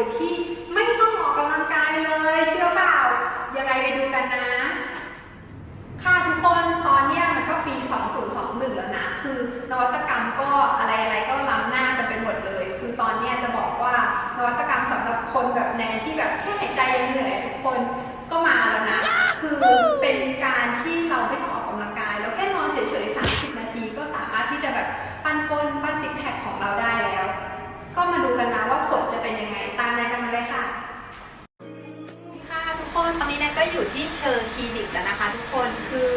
ยที่ไม่ต้องออกกำลังกายเลย เชื่อเปล่า ยังไงไปดูกันนะ ค่ะทุกคนตอนนี้มันก็ปี 2021 แล้วนะ คือนวัตกรรมก็อะไรอะไรก็ล้ำหน้ากันไปหมดเลย คือตอนนี้จะบอกว่านวัตกรรมสำหรับคนแบบแนนที่แบบแค่หายใจยังเหนื่อยทุกคนก็มาแล้วนะ คือ อยู่ที่เชอคลินิกแล้วนะคะ ทุกคนคือ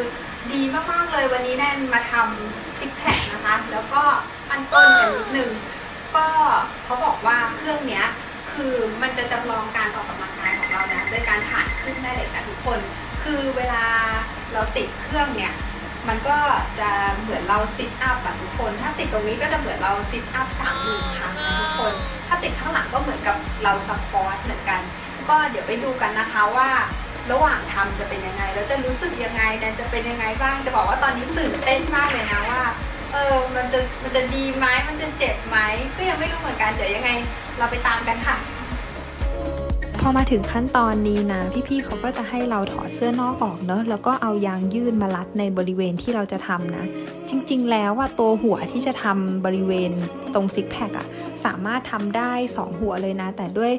ดีมากๆเลยวันนี้แนนมาทำซิกแพคนะคะ แล้วก็ปั้นก้นกันนิดนึงก็เขาบอกว่าเครื่องเนี้ยคือมันจะจำลองการออกกำลังกายของเรานะโดยการผ่านขึ้นแม่เหล็กนะทุกคน คือเวลาเราติดเครื่องเนี่ยมันก็จะเหมือนเราซิทอัพแบบทุกคน ถ้าติดตรงนี้ก็จะเหมือนเราซิทอัพสามหมื่นครั้งนะทุกคน ถ้าติดข้างหลังก็เหมือนกับเราสควอตเหมือนกัน ก็เดี๋ยวไปดูกันนะคะว่า ระหว่างทำจะเป็นยังไง แล้วจะรู้สึกยังไงแนนจะเป็นยังไงบ้าง จะบอกว่าตอนนี้ตื่นเต้นมากเลยนะว่า เออ มันจะ มันจะดีไหมมันจะเจ็บไหม ก็ยังไม่รู้เหมือนกัน เดี๋ยวยังไง เราไปตามกันค่ะ พอมาถึงขั้นตอนนี้นะ พี่ๆเขาก็จะให้เราถอดเสื้อนอกออกเนอะ แล้วก็เอายางยืดมารัดในบริเวณที่เราจะทำนะ จริง ๆ แล้วว่าตัวหัวที่จะทำบริเวณตรงซิกแพคอะสามารถทำได้ 2 หัวเลยนะ แต่ด้วย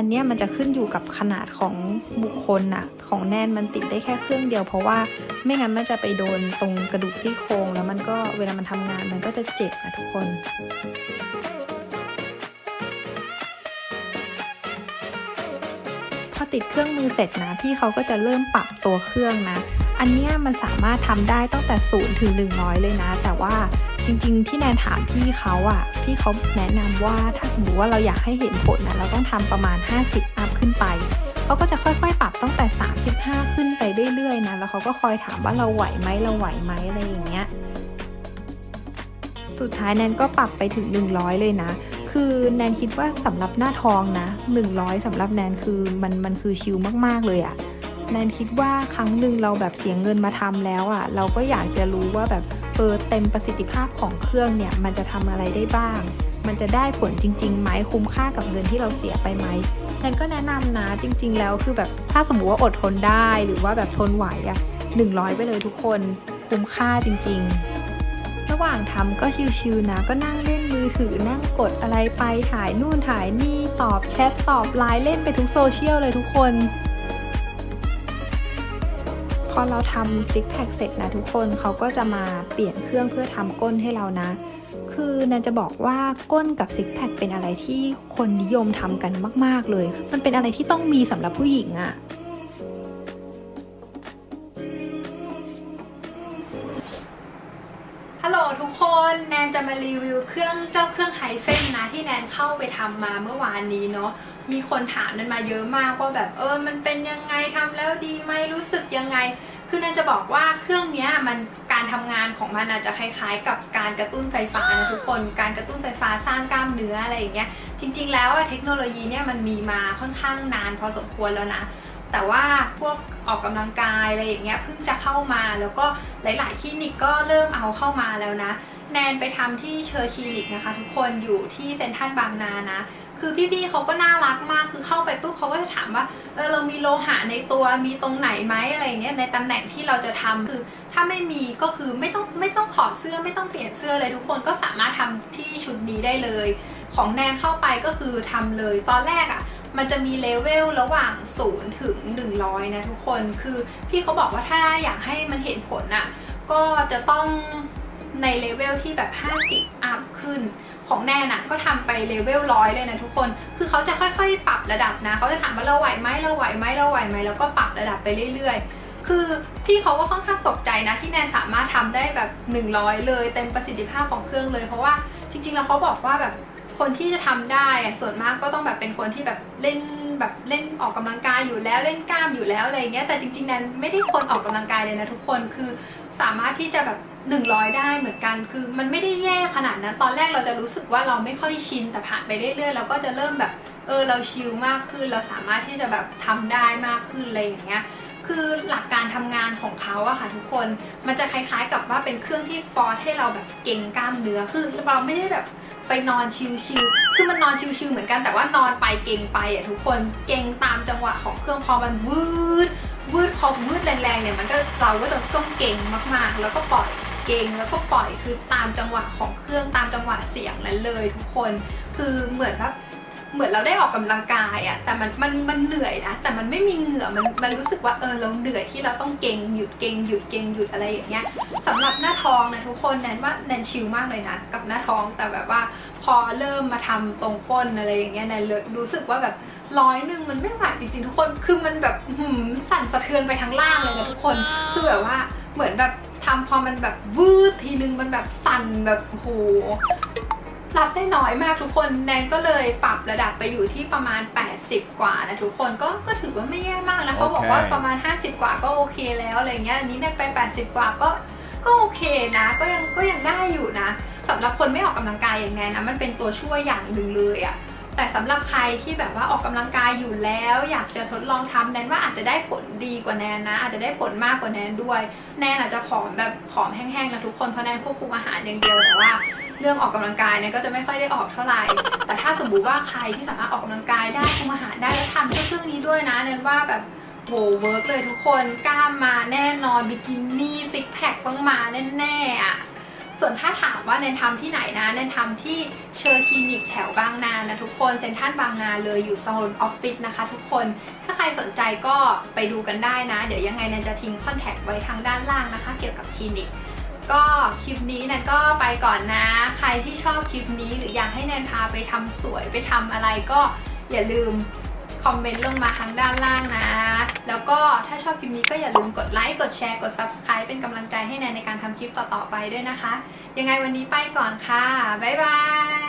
อันเนี้ยมันจะขึ้นอยู่กับขนาดของบุคคลอะของแนนมันติดได้แค่เครื่องเดียว เพราะว่าไม่งั้นมันจะไปโดนตรงกระดูกซี่โครงแล้วมันก็เวลามันทำงานมันก็จะเจ็บนะทุกคนพอติดเครื่องมือเสร็จนะพี่เขาก็จะเริ่มปรับตัวเครื่องนะ อันเนี้ยมันสามารถทำได้ตั้งแต่0ถึง100 เลยนะ แต่ว่า จริงๆ ที่แนนถามพี่เขาอะพี่เขาแนะนำว่าถ้าสมมติว่าเราอยากให้เห็นผลนะเราต้องทำประมาณ 50อัพขึ้นไปเขาก็จะค่อยๆ ปรับตั้งแต่ 35 ขึ้นไปเรื่อยๆนะแล้วเขาก็คอยถามว่าเราไหวไหมเราไหวไหมอะไรอย่างเงี้ยสุดท้ายแนนก็ปรับไปถึง 100 เลยนะ คือแนนคิดว่าสำหรับหน้าทองนะ 100สำหรับแนนคือมันมันคือชิลมากๆเลยอะแนนคิดว่าครั้งหนึ่งเราแบบเสียเงินมาทำแล้วอะเราก็อยากจะรู้ว่าแบบ เออเต็มประสิทธิภาพของเครื่องเนี่ยมันจะทำอะไรได้บ้าง มันจะได้ผลจริงๆไหมคุ้มค่ากับเงินที่เราเสียไปไหมแนนก็แนะนำนะจริง ๆ แล้วคือแบบถ้าสมมติว่าอดทนได้หรือว่าแบบทนไหวอะ100 ไปเลยทุกคนคุ้มค่าจริง ๆ ระหว่างทำก็ชิวๆนะก็นั่งเล่นมือถือนั่งกดอะไรไปถ่ายนู่นถ่ายนี่ตอบแชทตอบไลน์เล่นไปทุกโซเชียลเลยทุกคน พอเราทำซิกแพคเสร็จนะทุกคนเขาก็จะมาเปลี่ยนเครื่องเพื่อทำก้นให้เรานะ คือนันจะบอกว่าก้นกับซิกแพคเป็นอะไรที่คนนิยมทำกันมาก ๆเลย มันเป็นอะไรที่ต้องมีสำหรับผู้หญิงอะ คนแนนจะมารีวิวเครื่องเจ้าเครื่องไฮเฟนนะที่แนนเข้าไปทำมาเมื่อวานนี้เนาะมีคนถามนันมาเยอะมากว่าแบบเออมันเป็นยังไงทำแล้วดีไหมรู้สึกยังไง คือแนนจะบอกว่าเครื่องนี้มันการทำงานของมันอาจจะคล้ายๆ กับการกระตุ้นไฟฟ้านะทุกคนการกระตุ้นไฟฟ้าสร้างกล้ามเนื้ออะไรอย่างเงี้ยจริง ๆ แล้วเทคโนโลยีเนี่ยมันมีมาค่อนข้างนานพอสมควรแล้วนะ แต่ว่าพวกออกกำลังกายอะไรอย่างเงี้ยเพิ่งจะเข้ามาแล้วก็หลาย ๆ คลินิกก็เริ่มเอาเข้ามาแล้วนะ แนนไปทำที่เชอร์คลินิกนะคะ ทุกคนอยู่ที่เซ็นทรัลบางนานะคือพี่ๆเขาก็น่ารักมาก คือเข้าไปปุ๊บเขาก็จะถามว่า เออเรามีโลหะในตัว มีตรงไหนไหมอะไรอย่างเงี้ย ในตำแหน่งที่เราจะทำคือ ถ้าไม่มีก็คือไม่ต้องไม่ต้องถอดเสื้อไม่ต้องเปลี่ยนเสื้อเลยทุกคนก็สามารถทำที่ชุดนี้ได้เลย ของแนนเข้าไปก็คือทำเลย ตอนแรกอะ่ะ มันจะมีเลเวลระหว่าง 0 ถึง 100 นะทุกคน คือพี่เขาบอกว่าถ้าอยากให้มันเห็นผลอะก็จะต้องในเลเวลที่แบบ 50 อัพขึ้น ของแนนอะก็ทำไปเลเวลร้อยเลยนะทุกคน คือเขาจะค่อยๆ ปรับระดับนะ เขาจะถามว่าเราไหวไหมเราไหวไหมเราไหวไหมแล้วก็ปรับระดับไปเรื่อยๆ คือพี่เขาก็ค่อนข้างตกใจนะที่แนนสามารถทำได้แบบ 100 เลยเต็มประสิทธิภาพของเครื่องเลย เพราะว่าจริงๆ แล้วเขาบอกว่าแบบ คนที่จะทำได้ส่วนมากก็ต้องแบบเป็นคนที่แบบเล่นแบบเล่นออกกำลังกายอยู่แล้วเล่นกล้ามอยู่แล้วอะไรเงี้ยแต่จริงๆแนนไม่ได้คนออกกำลังกายเลยนะทุกคนคือสามารถที่จะแบบ100 ได้เหมือนกัน คือมันไม่ได้แย่ขนาดนั้น ตอนแรกเราจะรู้สึกว่าเราไม่ค่อยชิน แต่ผ่านไปเรื่อยๆ เราก็จะเริ่มแบบ เออ เราชิลมากขึ้น เราสามารถที่จะแบบทำได้มากขึ้นอะไรอย่างเงี้ย คือหลักการทำงานของเขาอะค่ะทุกคน มันจะคล้ายๆกับว่าเป็นเครื่องที่ฟอร์สให้เราแบบเก่งกล้ามเนื้อ คือเราไม่ได้แบบ ไปนอนชิลๆ คือมันนอนชิลๆเหมือนกันแต่ว่านอนไปเก่งไปอะทุกคนเก่งตามจังหวะของเครื่องพอมันวืดวืดพอวืดแรงๆเนี่ยมันก็เราก็จะต้องเก่งมากๆ แล้วก็ปล่อยเก่งแล้วก็ปล่อยคือตามจังหวะของเครื่องตามจังหวะเสียงนั้นเลยทุกคน คือเหมือนแบบ เหมือนเราได้ออกกำลังกายอะแต่มันมันมันเหนื่อยนะแต่มันไม่มีเหงื่อมันมันรู้สึกว่าเออเราเหนื่อยที่เราต้องเก่งหยุดเก่งหยุดเก่งหยุดอะไรอย่างเงี้ยสำหรับหน้าท้องนะทุกคนแนนว่าแนนชิลมากเลยนะกับหน้าท้องแต่แบบว่าพอเริ่มมาทำตรงก้นอะไรอย่างเงี้ยแนนเลยรู้สึกว่าแบบร้อยหนึ่งมันไม่ไหวจริงๆทุกคน คือมันแบบหืมสั่นสะเทือนไปทั้งล่างเลยนะทุกคน คือแบบว่าเหมือนแบบทำพอมันแบบวืดทีนึงมันแบบสั่นแบบโห รับได้น้อยมากทุกคนแนนก็เลยปรับระดับไปอยู่ที่ประมาณ 80 กว่านะทุกคนก็ก็ถือว่าไม่แย่มากนะเขาบอกว่าโอเคประมาณ 50 กว่าก็โอเคแล้วอะไรเงี้ยอันนี้แนนไป 80 กว่าก็ก็โอเคนะ ก็ยังก็ยังได้อยู่นะสำหรับคนไม่ออกกำลังกายอย่างแนนนะมันเป็นตัวช่วยอย่างหนึ่งเลยอะ แต่สำหรับใครที่แบบว่าออกกำลังกายอยู่แล้ว อยากจะทดลองทำแนนว่าอาจจะได้ผลดีกว่าแนนนะ อาจจะได้ผลมากกว่าแนนด้วย แนนอาจจะผอมแบบผอมแห้งๆนะทุกคนเพราะแนนควบคุมอาหารอย่างเดียวแต่ว่าเรื่องออกกำลังกายเนี่ยก็จะไม่ค่อยได้ออกเท่าไหร่ แต่ถ้าสมมติว่าใครที่สามารถออกกำลังกายได้คุมอาหารได้แล้วทำเครื่องนี้ด้วยนะแนนว่าแบบโหเวิร์กเลยทุกคนกล้ามมาแน่นอนบิกินี่ซิกแพคต้องมาแน่ๆอะ ส่วนถ้าถามว่าแนนทำที่ไหนนะแนนทำที่เชอร์คลินิกแถวบางนานะทุกคนเซ็นทรัลบางนาเลยอยู่โซนออฟฟิศนะคะ ทุกคนถ้าใครสนใจก็ไปดูกันได้นะ เดี๋ยวยังไงแนนจะทิ้งคอนแทคไว้ทางด้านล่างนะคะ เกี่ยวกับคลินิกก็คลิปนี้แนนก็ไปก่อนนะ ใครที่ชอบคลิปนี้หรืออยากให้แนนพาไปทำสวยไปทำอะไรก็อย่าลืม คอมเมนต์ลงมาทางด้านล่างนะ แล้วก็ถ้าชอบคลิปนี้ก็อย่าลืมกดไลค์ กดแชร์ กด Subscribe เป็นกำลังใจให้แนนในการทำคลิปต่อๆไปด้วยนะคะ ยังไงวันนี้ไปก่อนค่ะ บ๊ายบาย